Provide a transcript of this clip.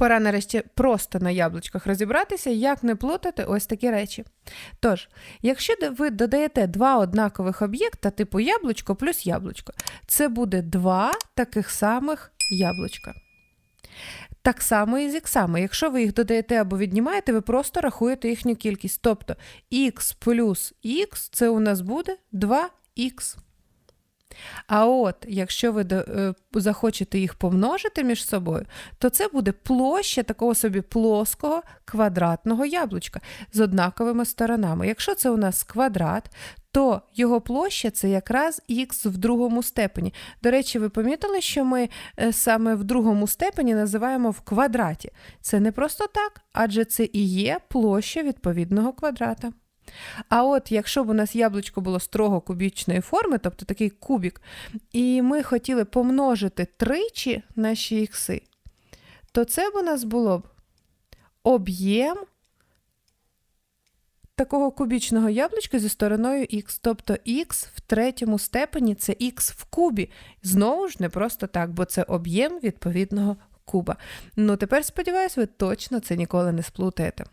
Пора нарешті просто на яблучках розібратися, як не плутати ось такі речі. Тож, якщо ви додаєте два однакових об'єкта, типу яблучко плюс яблучко, це буде два таких самих яблучка. Так само і з іксами. Якщо ви їх додаєте або віднімаєте, ви просто рахуєте їхню кількість. Тобто х плюс х це у нас буде 2х. А от якщо ви е, захочете їх помножити між собою, то це буде площа такого собі плоского квадратного яблучка з однаковими сторонами. Якщо це у нас квадрат, то його площа це якраз х в другому степені. До речі, ви помітили, що ми е, саме в другому степені називаємо в квадраті. Це не просто так, адже це і є площа відповідного квадрата. А от якщо б у нас яблучко було строго кубічної форми, тобто такий кубік, і ми хотіли помножити тричі наші ікси, то це б у нас було б об'єм такого кубічного яблучка зі стороною х, тобто х в третьому степені це х в кубі. Знову ж не просто так, бо це об'єм відповідного куба. Ну тепер сподіваюсь, ви точно це ніколи не сплутаєте.